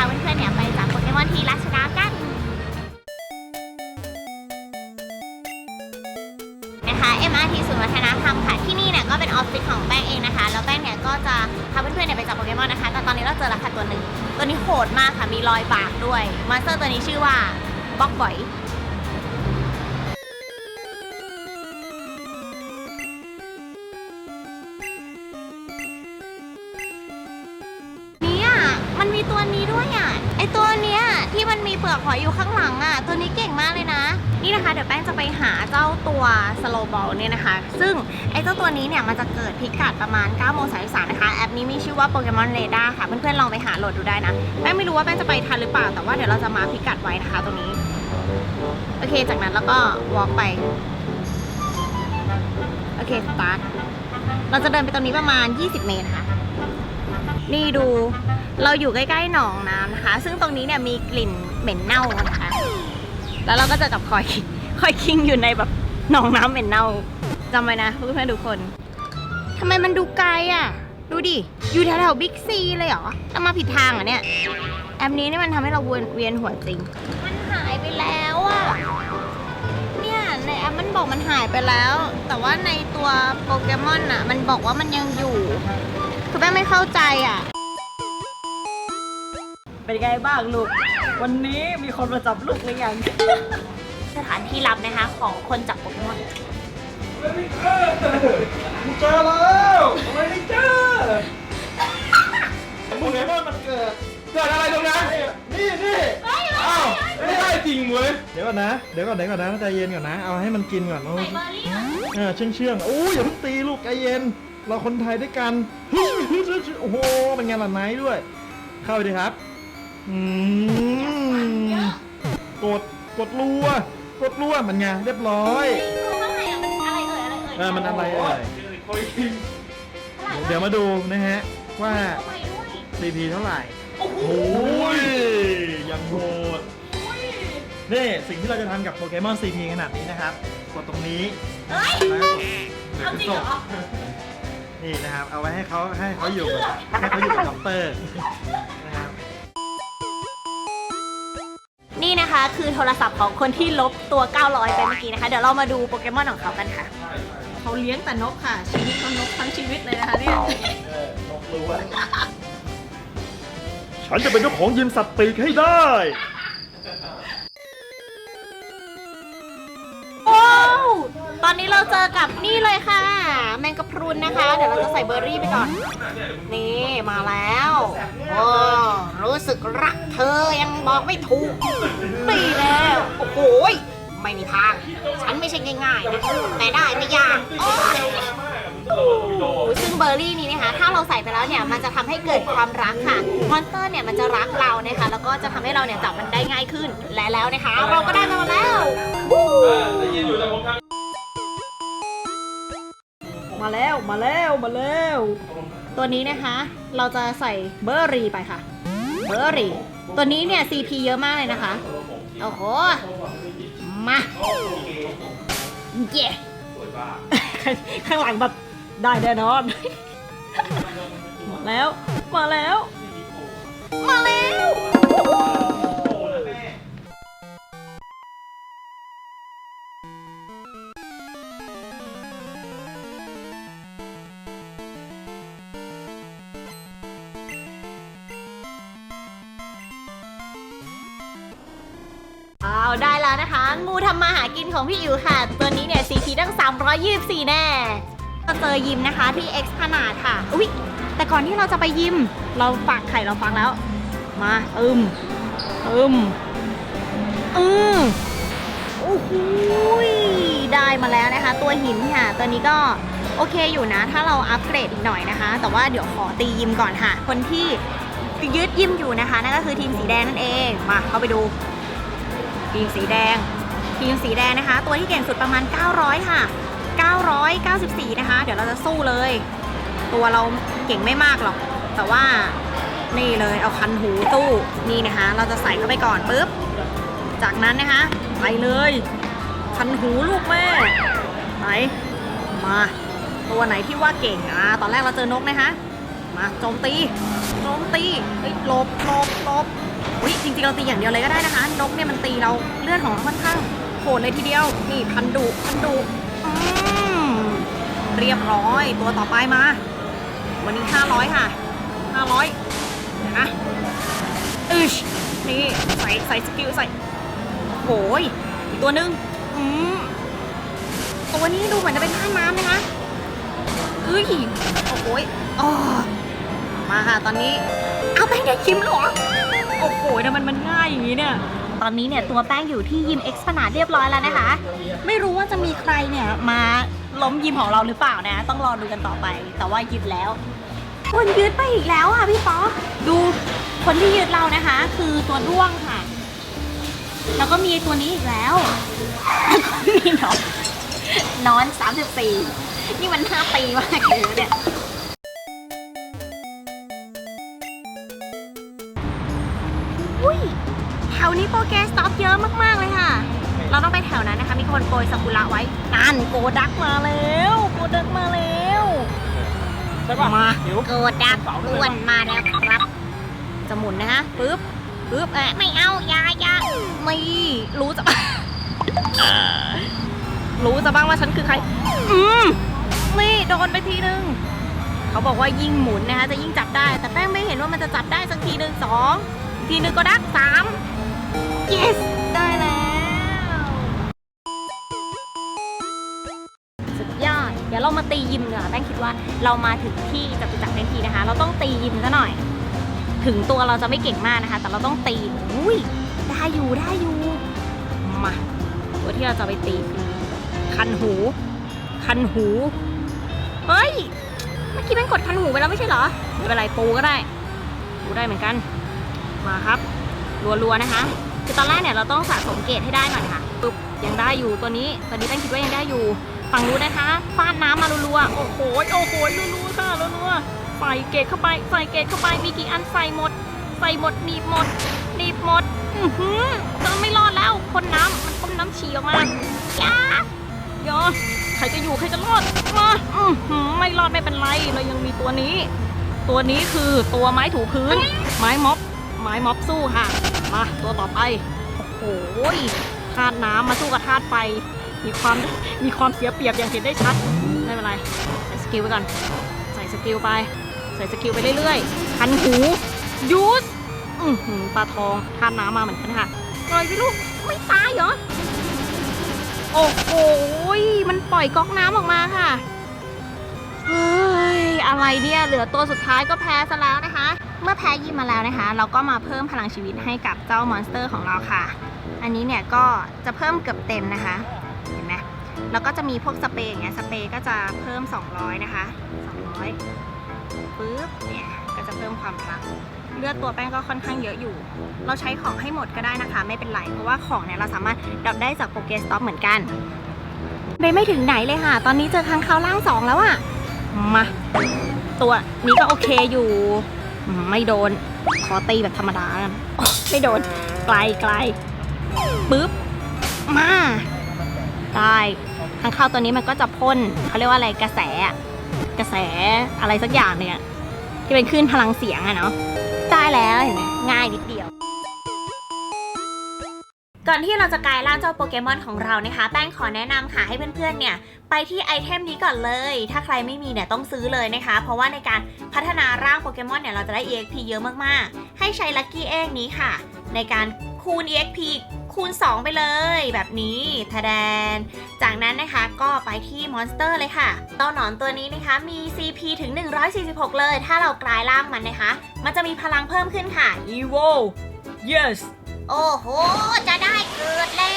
พาเพื่อนๆเนี่ยไปจับโปเกมอนที่ราชดากันนะคะ MRT ศูนย์วัฒนธรรมค่ะ ที่นี่เนี่ยก็เป็นออฟฟิศของแป้งเองนะคะ แล้วแป้งเนี่ยก็จะพาเพื่อนๆเนี่ยไปจับโปเกมอนนะคะ แต่ตอนนี้เราเจอแล้วค่ะตัวหนึ่ง ตัวนี้โหดมากค่ะ มีรอยบากด้วย มอนสเตอร์ตัวนี้ชื่อว่าบ็อกบอย เปลือกหอยอยู่ข้างหลังอะ ตัวนี้เก่งมากเลยนะ นี่นะคะ เดี๋ยวแป้งจะไปหาเจ้าตัวสโลบอลเนี่ยนะคะ ซึ่งไอเจ้าตัวนี้เนี่ยมันจะเกิดพิกัดประมาณ9โมง33นะคะ แอปนี้มีชื่อว่าโปเกมอนเรดาร์ค่ะ เพื่อนๆลองไปหาโหลดดูได้นะ แป้งไม่รู้ว่าแป้งจะไปทันหรือเปล่า แต่ว่าเดี๋ยวเราจะมาพิกัดไว้นะคะตรงนี้ โอเค จากนั้นแล้วก็วอล์กไป โอเค สตาร์ท เราจะเดินไปตรงนี้ประมาณ 20 เมตรค่ะ นี่ดูเราอยู่ใกล้ๆหนองน้ำนะคะ ซึ่งตรงนี้เนี่ยมีกลิ่นเหม็นเน่านะคะ แล้วเราก็จะกับคอยคอยคิงอยู่ในแบบหนองน้ำเหม็นเน่าจำไว้นะเพื่อนๆทุกคนทำไมมันดูไกลอะ ดูดิ อยู่แถวๆบิ๊กซีเลยเหรอเรามาผิดทางอะเนี่ย แอปนี้นี่มันทำให้เราเวียนเวียนหัวจริง มันหายไปแล้วอะ เนี่ยในแอปมันบอกมันหายไปแล้ว แต่ว่าในตัวโปเกมอนอะ มันบอกว่ามันยังอยู่ คือแม่ไม่เข้าใจอะ เป็นไงบ้างลูก วันนี้มีคนมาจับลูกหรือยัง สถานที่ลับนะคะ ของคนจับโปเกมอนกูเจอแล้วทำไมไม่เจอโปเกมอนมันเกิด เกิดอะไรตรงนั้น นี่นี่อ้าวไม่ได้จริงเว้ย เดี๋ยวก่อนนะ เดี๋ยวก่อนเดี๋ยวก่อนนะใจเย็นก่อนนะ เอาให้มันกินก่อนเอาใส่เบอร์รี่เหรอเออเชื่องเชื่องๆโอ้ยอย่าเพิ่งตีลูกใจเย็น เราคนไทยด้วยกันเฮ้ยโอ้โหเป็นไงล่ะไนท์ด้วย เข้าไปดิครับอืมกดกดรัวกดรัวมันไงเรียบร้อยคือข้างในอะมันอะไรเอ่ยอะไรเอ่ยเออมันอะไรเอ่ยโอ้ยคิงเดี๋ยวมาดูนะฮะ ว่า เข้าไปด้วย CP เท่าไหร่ โอ้โหโอ้ยยังโหด นี่สิ่งที่เราจะทำกับโปเกมอน CP ขนาดนี้นะครับ กดตรงนี้เฮ้ย แล้วก็กดเอาจริงเหรอ นี่นะครับ เอาไว้ให้เขาให้เขาอยู่กับให้เขาอยู่กับด็อกเตอร์นะครับนี่นะคะคือโทรศัพท์ของคนที่ลบตัว 900 ไปเมื่อกี้นะคะ เดี๋ยวเรามาดูโปเกมอนของเขากันค่ะ เขาเลี้ยงแต่นกค่ะ ชีวิตเขานกทั้งชีวิตเลยนะคะเนี่ยฉันจะเป็นเจ้าของยิมสัตว์ปีกให้ได้ ว้าวตอนนี้เราเจอกับนี่เลยค่ะ แมงกะพรุนนะคะ เดี๋ยวเราจะใส่เบอร์รี่ไปก่อน นี่มาแล้วโอ้รู้สึกรักเธอยังบอกไม่ถูกนี่แล้ว โอ้โหยไม่มีทาง ฉันไม่ใช่ง่ายๆนะแต่ได้ไม่ยากโอ้ซึ่งเบอร์รี่นี้นะคะ ถ้าเราใส่ไปแล้วเนี่ย มันจะทำให้เกิดความรักค่ะ มอนสเตอร์เนี่ยมันจะรักเรานะคะ แล้วก็จะทำให้เราเนี่ยจับมันได้ง่ายขึ้น และแล้วนะคะ เราก็ได้มาแล้ว มาแล้วมาแล้วมาแล้ว ตัวนี้นะคะ เราจะใส่เบอร์รี่ไปค่ะ เบอร์รี่ ตัวนี้เนี่ย CP เยอะมากเลยนะคะ โอ้โห มา เย่ข้างหลังแบบได้แน่นอน มาแล้ว มาแล้ว มาแล้ว อ้าได้แล้วนะคะ งูทำมาหากินของพี่อิ๋วค่ะ ตัวนี้เนี่ย CP ตั้ง 324 แน่เราเจอยิมนะคะที่ X ขนาดค่ะ อุ๊ย แต่ก่อนที่เราจะไปยิม เราฝากไข่เราฟังแล้ว มาอึมอึมอืมโอ้โหยได้มาแล้วนะคะ ตัวหินค่ะ ตัวนี้ก็โอเคอยู่นะ ถ้าเราอัปเกรดอีกหน่อยนะคะ แต่ว่าเดี๋ยวขอตียิมก่อนค่ะ คนที่ยึดยิมอยู่นะคะ นั่นก็คือทีมสีแดงนั่นเอง มาเข้าไปดู ทีมสีแดงทีมสีแดงนะคะ ตัวที่เก่งสุดประมาณ 900 ค่ะ 994 นะคะ เดี๋ยวเราจะสู้เลย ตัวเราเก่งไม่มากหรอก แต่ว่านี่เลยเอาคันหูตู้นี่นะคะ เราจะใส่เข้าไปก่อนปุ๊บ จากนั้นนะคะไปเลย คันหูลูกแม่ไหมาตัวไหนที่ว่าเก่งอะตอนแรกเราเจอนกนะคะ มาโจมตีโจมตีเฮ้ยหลบหลบหลบ อุ้ยจริงๆเราตีอย่างเดียวเลยก็ได้นะคะ นกเนี่ยมันตีเราเลือดของเราค่อนข้างโหดเลยทีเดียว นี่พันดุพันดุอืมเรียบร้อยตัวต่อไปมา วันนี้ 500 ค่ะ 500เดี๋ยวนะอึชนี่ใส่ใส่สกิลใส่โอ้ยอีกตัวนึงอืมตัวนี้ดูเหมือนจะเป็นท่าน้ำนะคะเอ้ยโอ้โหยอ๋อมาค่ะตอนนี้ เอาแป้งได้ชิมแล้วเหรอ โอ้โหทำไมมันง่ายอย่างนี้เนี่ย ตอนนี้เนี่ยตัวแป้งอยู่ที่ยิมเอ็กซ์พนาดเรียบร้อยแล้วนะคะ ไม่รู้ว่าจะมีใครเนี่ยมาล้มยิมของเราหรือเปล่านะ ต้องรอดูกันต่อไป แต่ว่ายึดแล้ว คนยึดไปอีกแล้วอะพี่ป๊อดูคนที่ยึดเรานะคะ คือตัวด้วงค่ะ แล้วก็มีตัวนี้อีกแล้วมีหนอนนอน 34 นี่มันห้าปีมากเลยเนี่ย โปรแกรสต็อปเยอะมาก ๆ เลยค่ะ เราต้องไปแถวนั้นนะคะ มีคนโกยซากุระไว้นั่นโกดักมาแล้วโกดักมาแล้วใช่ป่ะมาหิวโกดักอ้วนมาแล้วครับจะหมุนนะคะปึ๊บปึ๊บเอ้ยไม่เอาอยาอยาไม่รู้จะรู้จะบ้างว่าฉันคือใคร อืมนี่โดนไปทีนึง เขาบอกว่ายิ่งหมุนนะคะจะยิ่งจับได้ แต่แป้งไม่เห็นว่ามันจะจับได้สักทีหนึ่งสองทีหนึ่งก็ดักสาม yes ได้แล้ว สุดยอด เดี๋ยวเรามาตียิมเนีกว่ยแป้งคิดว่าเรามาถึงที่จตุจักรในทีนะคะ เราต้องตียิมซะหน่อย ถึงตัวเราจะไม่เก่งมากนะคะ แต่เราต้องตีอุ้ยได้อยู่ได้อยู่ มาตัวที่เราจะไปตีคือคันหู คันหู เฮ้ย เมื่อกี้แม่งกดคันหูไปแล้วไม่ใช่เหรอไม่เป็นไรปูก็ได้ ปูได้เหมือนกัน มาครับ รัวๆนะคะ คือตอนแรกเนี่ยเราต้องสะสมเกรดให้ได้ก่อนค่ะปึ๊บยังได้อยู่ตัวนี้ตอนนี้แป้งคิดว่ายังได้อยู่ฝั่งนู้นะคะฟาดน้ำมารัวๆโอ้โหโอ้โหรัวๆค่ะรัวๆใส่เกรดเข้าไปใส่เกรดเข้าไปมีกี่อันใส่หมดใส่หมดหนีบหมดหนีบหมดอือหือจะไม่รอดแล้วคนน้ำมันต้มน้ำฉี่ออกมาย่าย่าใครจะอยู่ใครจะรอดมาอือหือไม่รอดไม่เป็นไรเรายังมีตัวนี้ ตัวนี้คือตัวไม้ถูพื้น ไม้ม็อบไม้ม็อบสู้ค่ะ มาตัวต่อไป โอ้โหธาตุน้ำมาสู้กับธาตุไฟ มีความมีความเสียเปรียบอย่างเห็นได้ชัด ไม่เป็นไร ใส่สกิลไปก่อน ใส่สกิลไป ใส่สกิลไปเรื่อยๆคันหูยูสอือหือปลาทองทานน้ำมาเหมือนกันค่ะปล่อยไปลูก ไม่ตายเหรอ โอ้โห มันปล่อยก๊อกน้ำออกมาค่ะ เฮ้ย อะไรเนี่ย เหลือตัวสุดท้ายก็แพ้ซะแล้วนะคะ เมื่อแพ้ยิมมาแล้วนะคะ เราก็มาเพิ่มพลังชีวิตให้กับเจ้ามอนสเตอร์ของเราค่ะ อันนี้เนี่ยก็จะเพิ่มเกือบเต็มนะคะ เห็นไหมแล้วก็จะมีพวกสเปรย์อย่างเงี้ย สเปรย์ก็จะเพิ่ม 200 นะคะ 200ปึ๊บ เนี่ย ก็จะเพิ่มความพลัง เลือดตัวแป้งก็ค่อนข้างเยอะอยู่ เราใช้ของให้หมดก็ได้นะคะ ไม่เป็นไร เพราะว่าของเนี่ยเราสามารถดับได้จากโปเกสต็อปเหมือนกันไปไม่ถึงไหนเลยค่ะ ตอนนี้เจอค้างคาวล่างสองแล้วอะมา ตัวนี้ก็โอเคอยู่ ไม่โดน ขอตีแบบธรรมดากันไม่โดน ไกลไกลปึ๊บ มา ได้ทางเข้าตัวนี้มันก็จะพ่นเขาเรียกว่าอะไรกระแสอะกระแสอะไรสักอย่างเนี่ย ที่เป็นคลื่นพลังเสียงอะเนาะ ได้แล้วเห็นไหมง่ายนิดเดียว ก่อนที่เราจะกลายร่างเจ้าโปเกมอนของเรานะคะ แป้งขอแนะนำค่ะให้เพื่อนๆเนี่ย ไปที่ไอเทมนี้ก่อนเลย ถ้าใครไม่มีเนี่ยต้องซื้อเลยนะคะ เพราะว่าในการพัฒนาร่างโปเกมอนเนี่ยเราจะได้ EXP เยอะมากๆ ให้ใช้ลัคกี้เอกนี้ค่ะ ในการคูณ EXP คูณ 2 ไปเลยแบบนี้ทะแดน จากนั้นนะคะก็ไปที่มอนสเตอร์เลยค่ะต้าหนอนตัวนี้นะคะมี CP ถึง 146 เลย ถ้าเรากลายร่างมันนะคะ มันจะมีพลังเพิ่มขึ้นค่ะ Evo yes โอ้โห จะได้เกิดแล้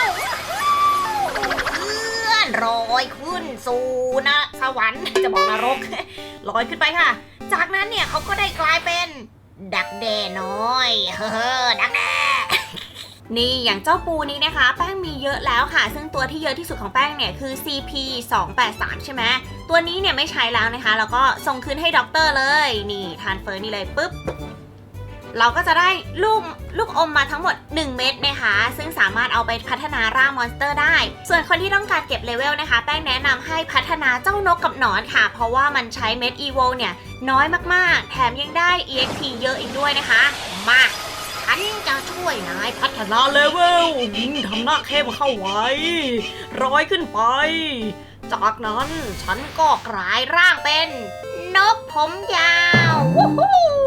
วเพื่อนลอยขึ้นสู่นะสวรรค์จะบอกนรกลอยขึ้นไปค่ะ จากนั้นเนี่ยเขาก็ได้กลายเป็นดักแด้น้อย เฮ้อดักแด้นี่อย่างเจ้าปูนี้นะคะ แป้งมีเยอะแล้วค่ะ ซึ่งตัวที่เยอะที่สุดของแป้งเนี่ยคือ CP 283ใช่ไหมตัวนี้เนี่ยไม่ใช้แล้วนะคะ แล้วก็ส่งคืนให้ด็อกเตอร์เลย นี่ทานเฟอร์นี่เลยปุ๊บ เราก็จะได้ลูกลูกอมมาทั้งหมด 1 เม็ดนะคะ ซึ่งสามารถเอาไปพัฒนาร่างมอนสเตอร์ได้ ส่วนคนที่ต้องการเก็บเลเวลนะคะ แป้งแนะนำให้พัฒนาเจ้านกกับหนอนค่ะ เพราะว่ามันใช้เม็ด EVO เนี่ยน้อยมากๆ แถมยังได้ EXP เยอะอีกด้วยนะคะ มาฉันจะช่วยนายพัฒนาเลเวลทำหน้าเข้มเข้าไว้ ร้อยขึ้นไป จากนั้นฉันก็ก็กลายร่างเป็น นกผมยาว วู้ฮู้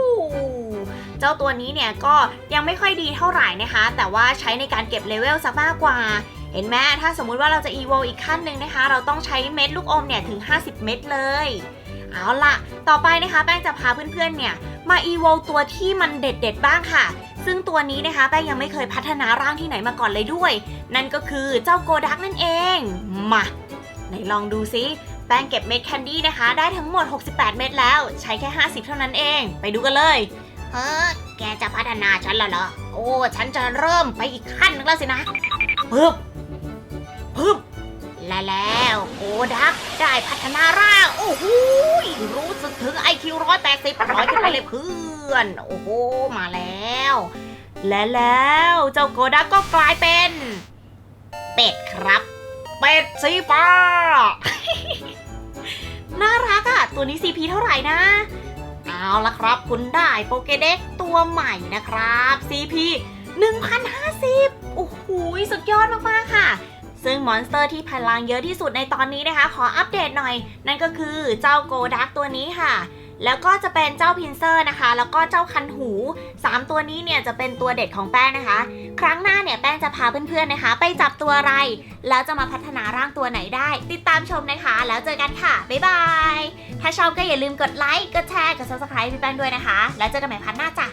เจ้าตัวนี้เนี่ยก็ยังไม่ค่อยดีเท่าไหร่นะคะ แต่ว่าใช้ในการเก็บเลเวลซะมากกว่า เห็นไหมถ้าสมมุติว่าเราจะ e v o อีกขั้นหนึ่งนะคะ เราต้องใช้เม็ดลูกอมเนี่ยถึง 50 เม็ดเลยเอาล่ะต่อไปนะคะแป้งจะพาเพื่อนๆเนี่ยมา e v o ตัวที่มันเด็ดๆบ้างค่ะ ซึ่งตัวนี้นะคะแป้งยังไม่เคยพัฒนาร่างที่ไหนมาก่อนเลยด้วย นั่นก็คือเจ้าโกดักนั่นเอง มาไหนลองดูซิแป้งเก็บเม็ดแคนดี้นะคะ ได้ทั้งหมด 68 เม็ดแล้ว ใช้แค่ 50 เท่านั้นเอง ไปดูกันเลย เฮ้อแกจะพัฒนาฉันแล้วเหรอ โอ้ ฉันจะเริ่มไปอีกขั้นหนึงแล้วสินะปึ๊บปึ๊บและแล้วโกดักได้พัฒนาร่าง โอ้โหยรู้สึกถึง IQ 180ร้อยขึ้นไปเลยเพื่อน โอ้โห มาแล้ว และแล้วเจ้าโกดักก็กลายเป็น เป็ดครับ เป็ดสีฟ้า น่ารักอะตัวนี้ CP เท่าไหร่นะ เอาละครับ คุณได้โปเกเด็กตัวใหม่นะครับ CP 1050 โอ้โห สุดยอดมากๆค่ะ ซึ่งมอนสเตอร์ที่พลังเยอะที่สุดในตอนนี้นะคะ ขออัปเดตหน่อย นั่นก็คือเจ้าโกดักตัวนี้ค่ะ แล้วก็จะเป็นเจ้าพินเซอร์นะคะ แล้วก็เจ้าคันหู 3 ตัวนี้เนี่ยจะเป็นตัวเด็ดของแป้งนะคะ ครั้งหน้าเนี่ยแป้งจะพาเพื่อนๆนะคะ ไปจับตัวอะไร แล้วจะมาพัฒนาร่างตัวไหนได้ ติดตามชมนะคะ แล้วเจอกันค่ะ บ๊ายบาย ถ้าชอบก็อย่าลืมกดไลค์ กดแชร์ กด subscribe พี่แป้งด้วยนะคะ แล้วเจอกันใหม่พันหน้าจ้ะ